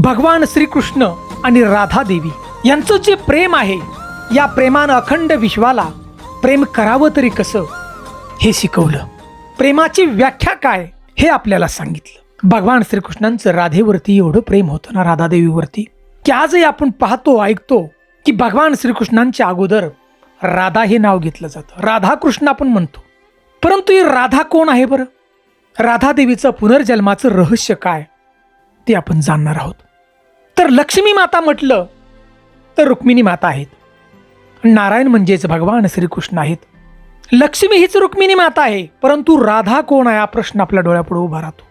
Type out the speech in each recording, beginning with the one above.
भगवान श्रीकृष्ण आणि राधा देवी यांचं जे प्रेम आहे या प्रेमानं अखंड विश्वाला प्रेम करावं तरी कसं? हे शिकवलं. प्रेमाची व्याख्या काय? हे आपल्याला सांगितलं. भगवान श्रीकृष्णांचं राधेवरती एवढं प्रेम होतं ना राधादेवीवरती की आजही आपण पाहतो ऐकतो की भगवान श्रीकृष्णांच्या अगोदर राधा हे नाव घेतलं जातं. राधाकृष्ण आपण म्हणतो. परंतु ही राधा कोण आहे बरं? राधादेवीचं पुनर्जन्माचं रहस्य काय? ते आपण जाणणार आहोत. तर लक्ष्मी माता म्हटलं तर रुक्मिणी माता आहेत. नारायण म्हणजेच भगवान श्रीकृष्ण आहेत. लक्ष्मी हीच रुक्मिणी माता आहे परंतु राधा कोण आहे हा प्रश्न आपल्या डोळ्यापुढे उभा राहतो.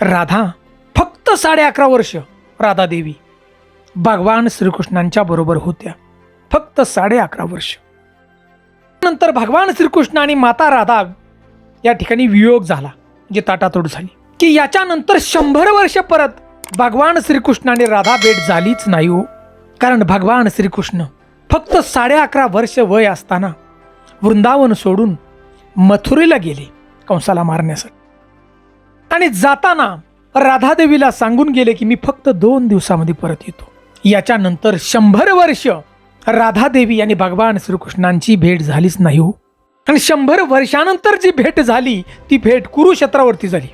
राधा फक्त साडे अकरा वर्ष राधा देवी. भगवान श्रीकृष्णांच्या बरोबर होत्या फक्त साडे अकरा वर्ष. नंतर भगवान श्रीकृष्ण आणि माता राधा या ठिकाणी वियोग झाला जे ताटातोड झाली. की याच्यानंतर शंभर वर्ष परत भगवान श्रीकृष्ण आणि राधा भेट झालीच नाही हो. कारण भगवान श्रीकृष्ण फक्त साडे अकरा वर्ष वय असताना वृंदावन सोडून मथुरेला गेले कंसाला मारण्यासाठी. आणि जाताना राधादेवीला सांगून गेले की मी फक्त दोन दिवसामध्ये परत येतो. याच्यानंतर शंभर वर्ष राधादेवी आणि भगवान श्रीकृष्णांची भेट झालीच नाही हो. आणि शंभर वर्षानंतर जी भेट झाली ती भेट कुरुक्षेत्रावरती झाली.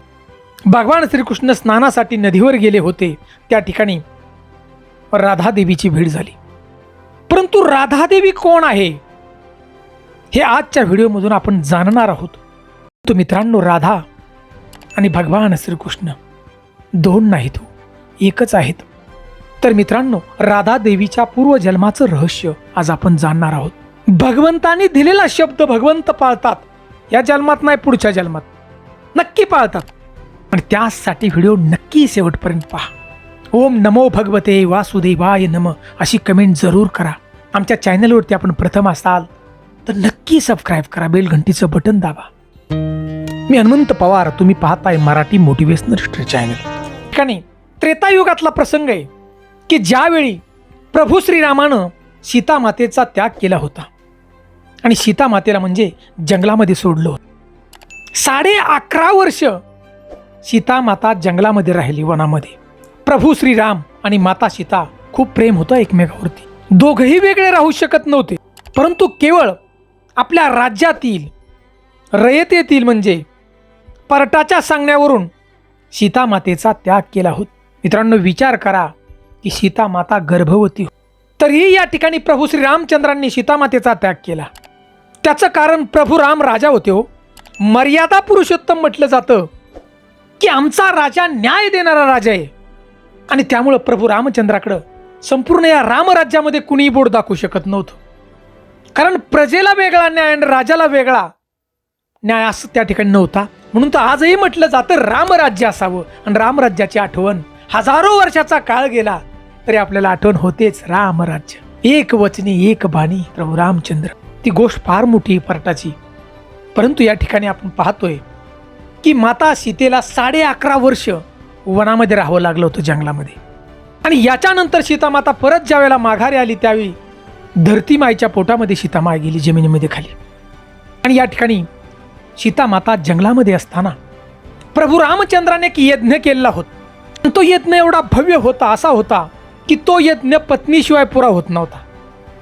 भगवान श्रीकृष्ण स्नानासाठी नदीवर गेले होते. त्या ठिकाणी राधादेवीची भेट झाली. परंतु राधादेवी कोण आहे? हे आजच्या व्हिडिओमधून आपण जाणणार आहोत. तो मित्रांनो राधा आणि भगवान श्रीकृष्ण दोन नाहीत तो एकच आहेत. तर मित्रांनो राधा देवीच्या पूर्वजन्माचं रहस्य आज आपण जाणणार आहोत. भगवंताने दिलेला शब्द भगवंत पाळतात. या जन्मात नाही पुढच्या जन्मात. नक्की पाळतात. आणि त्यासाठी व्हिडिओ नक्की शेवटपर्यंत पहा. ओम नमो भगवते वासुदेवाय नम अशी कमेंट जरूर करा. आमच्या चॅनलवरती आपण प्रथम असाल तर नक्की सबस्क्राईब करा बेल घंटीचं बटन दाबा. मी हनुमंत पवार तुम्ही पाहताय मराठी मोटिवेशनल हिस्ट्री चॅनल ठिकाणी त्रेतायुगातला प्रसंग आहे की ज्यावेळी प्रभू श्रीरामानं सीतामातेचा त्याग केला होता. आणि सीतामातेला म्हणजे जंगलामध्ये सोडलं होतं. साडे अकरा वर्ष सीतामाता जंगलामध्ये राहिली वनामध्ये. प्रभू श्रीराम आणि माता सीता खूप प्रेम होतं एकमेकावरती. दोघही वेगळे राहू शकत नव्हते परंतु केवळ आपल्या राज्यातील रयतेतील म्हणजे पर्टाच्या सांगण्यावरून सीतामातेचा त्याग केला होता. मित्रांनो विचार करा की सीतामाता गर्भवती होती. तरीही या ठिकाणी प्रभू श्री रामचंद्रांनी सीतामातेचा त्याग केला. त्याचं कारण प्रभू राम राजा होते हो. मर्यादा पुरुषोत्तम म्हटलं जातं. की आमचा राजा न्याय देणारा राजा आहे. आणि त्यामुळं प्रभू रामचंद्राकडं संपूर्ण या रामराज्यामध्ये कुणीही बोट दाखवू शकत नव्हतं. कारण प्रजेला वेगळा न्याय आणि राजाला वेगळा न्याय असं त्या ठिकाणी नव्हता. म्हणून तर आजही म्हटलं जातं रामराज्य असावं आणि रामराज्याची आठवण हजारो वर्षाचा काळ गेला तरी आपल्याला आठवण होतेच रामराज्य. एक वचनी एक बाणी प्रभू रामचंद्र. ती गोष्ट फार मोठी आहे परटाची परंतु या ठिकाणी आपण पाहतोय की माता सीतेला साडे अकरा वर्ष वनामध्ये राहावं लागलं होतं जंगलामध्ये. आणि याच्यानंतर सीतामाता परत ज्यावेळेला माघारी आली त्यावेळी धरती माईच्या पोटामध्ये सीतामाय गेली जमिनीमध्ये खाली. आणि या ठिकाणी सीतामाता जंगलामध्ये असताना प्रभू रामचंद्राने एक यज्ञ केलेला होता. तो यज्ञ एवढा भव्य होता असा होता की तो यज्ञ पत्नीशिवाय पुरा होत नव्हता.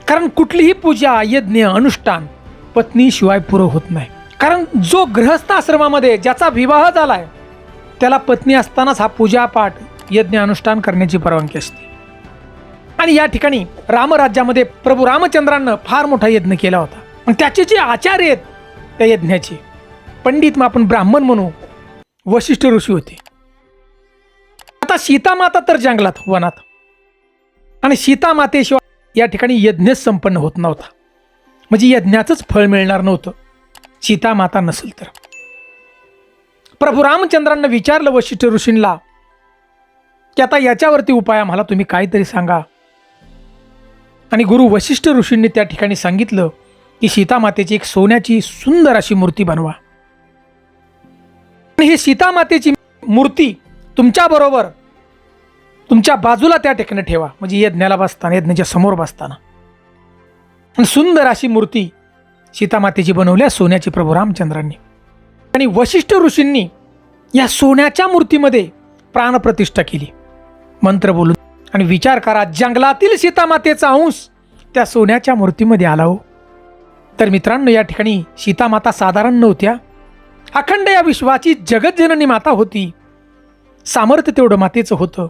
कारण कुठलीही पूजा यज्ञ अनुष्ठान पत्नीशिवाय पुरं होत नाही. कारण जो गृहस्थ आश्रमामध्ये ज्याचा विवाह झालाय त्याला पत्नी असतानाच हा पूजापाठ यज्ञ अनुष्ठान करण्याची परवानगी असते. आणि या ठिकाणी रामराज्यामध्ये प्रभू रामचंद्रांनं फार मोठा यज्ञ केला होता. आणि त्याचे जे आचार्य आहेत त्या यज्ञाचे पंडित मग आपण ब्राह्मण म्हणू वशिष्ठ ऋषी होते. आता सीतामाता तर जंगलात वनात. आणि सीतामातेशिवाय या ठिकाणी यज्ञच संपन्न होत नव्हता. म्हणजे यज्ञाचंच फळ मिळणार नव्हतं. सीतामाता नसेल तर. प्रभू रामचंद्रांना विचारलं वशिष्ठ ऋषींना की आता याच्यावरती उपाय आम्हाला तुम्ही काहीतरी सांगा. आणि गुरु वशिष्ठ ऋषींनी त्या ठिकाणी सांगितलं की सीतामातेची एक सोन्याची सुंदर अशी मूर्ती बनवा. आणि ही सीतामातेची मूर्ती तुमच्याबरोबर तुमच्या बाजूला त्या ठिकाणी ठेवा. म्हणजे यज्ञाला बसताना यज्ञाच्या समोर बसताना. सुंदर अशी मूर्ती सीतामातेची बनवल्या सोन्याची प्रभू रामचंद्रांनी. आणि वशिष्ठ ऋषींनी या सोन्याच्या मूर्तीमध्ये प्राणप्रतिष्ठा केली. मंत्र बोलून आणि विचार करा जंगलातील सीतामातेचा अंश त्या सोन्याच्या मूर्तीमध्ये आला हो. तर मित्रांनो या ठिकाणी सीतामाता साधारण नव्हत्या. अखंड या विश्वाची जगतजननी माता होती. सामर्थ्य तेवढं मातेचं होतं.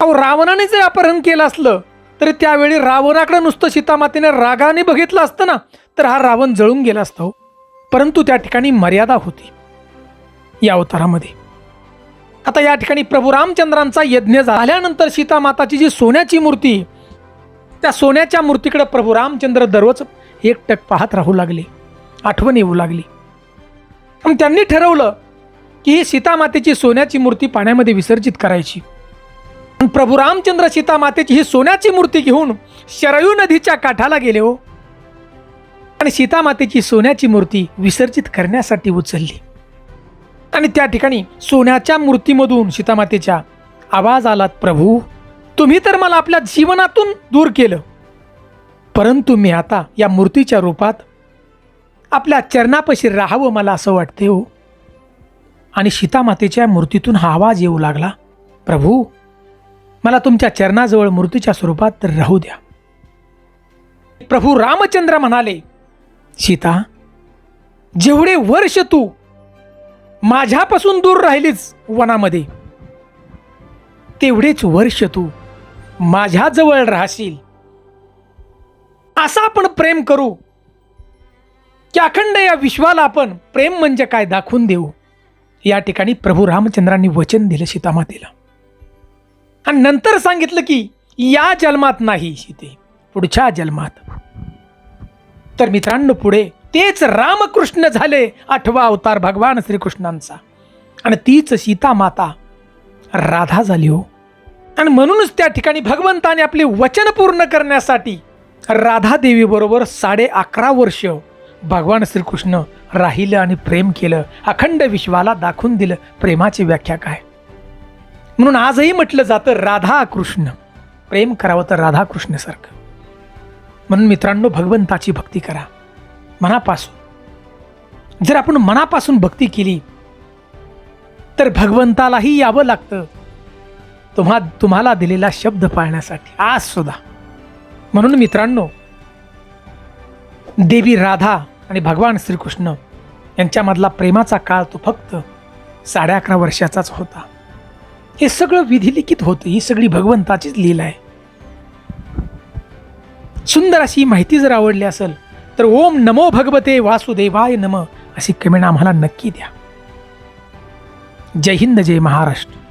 अहो रावणाने जर अपहरण केलं असलं तर त्यावेळी रावणाकडे नुसतं सीतामातेने रागाने बघितलं असतं ना तर हा रावण जळून गेला असता हो. परंतु त्या ठिकाणी मर्यादा होती. या अवतारामध्ये. आता या ठिकाणी प्रभू रामचंद्रांचा यज्ञ झाल्यानंतर सीतामाताची जी सोन्याची मूर्ती त्या सोन्याच्या मूर्तीकडे प्रभू रामचंद्र दररोज एकटक पाहत राहू लागले आठवण येऊ लागली. आणि त्यांनी ठरवलं की ही सीतामातेची सोन्याची मूर्ती पाण्यामध्ये विसर्जित करायची. प्रभू रामचंद्र सीतामातेची ही सोन्याची मूर्ती घेऊन शरयू नदीच्या काठाला गेले हो. आणि सीतामातेची सोन्याची मूर्ती विसर्जित करण्यासाठी उचलली. आणि त्या ठिकाणी सोन्याच्या मूर्तीमधून सीतामातेच्या आवाज आलात प्रभू तुम्ही तर मला आपल्या जीवनातून दूर केलं. परंतु मी आता या मूर्तीच्या रूपात आपल्या चरणापाशी राहावं मला असं वाटते हो. आणि सीतामातेच्या मूर्तीतून हा आवाज येऊ लागला प्रभू मला तुमच्या चरणाजवळ मूर्तीच्या स्वरूपात राहू द्या. प्रभू रामचंद्र म्हणाले सीता जेवढे वर्ष तू माझ्यापासून दूर राहिलीच वनामध्ये तेवढेच वर्ष तू माझ्याजवळ राहशील. असा आपण प्रेम करू. की अखंड या विश्वाला आपण प्रेम म्हणजे काय दाखवून देऊ? या ठिकाणी प्रभू रामचंद्रांनी वचन दिलं सीतामातेला. आणि नंतर सांगितलं की या जन्मात नाही सीते पुढच्या जन्मात. तर मित्रांनो पुढे तेच रामकृष्ण झाले आठवा अवतार भगवान श्रीकृष्णांचा. आणि तीच सीता माता राधा झाली हो. आणि म्हणूनच त्या ठिकाणी भगवंताने आपले वचन पूर्ण करण्यासाठी राधा देवीबरोबर साडे अकरा वर्ष भगवान श्रीकृष्ण राहिलं आणि प्रेम केलं अखंड विश्वाला दाखवून दिलं. प्रेमाची व्याख्या काय? म्हणून आजही म्हटलं जातं राधा कृष्ण. प्रेम करावं तर राधा कृष्णसारखं. म्हणून मित्रांनो भगवंताची भक्ती करा. मनापासून. जर आपण मनापासून भक्ती केली तर भगवंतालाही यावं लागतं. तुम्हा तुम्हाला दिलेला शब्द पाळण्यासाठी. आज सुद्धा. म्हणून मित्रांनो देवी राधा आणि भगवान श्रीकृष्ण यांच्यामधला प्रेमाचा काळ तो फक्त साडे अकरा वर्षाचाच होता. हे सगळं विधिलिखित होतं. ही सगळी भगवंताचीच लीला आहे. सुंदर अशी माहिती जर आवडली असेल तर ओम नमो भगवते वासुदेवाय नम अशी कमेंट आम्हाला नक्की द्या. जय हिंद जय महाराष्ट्र.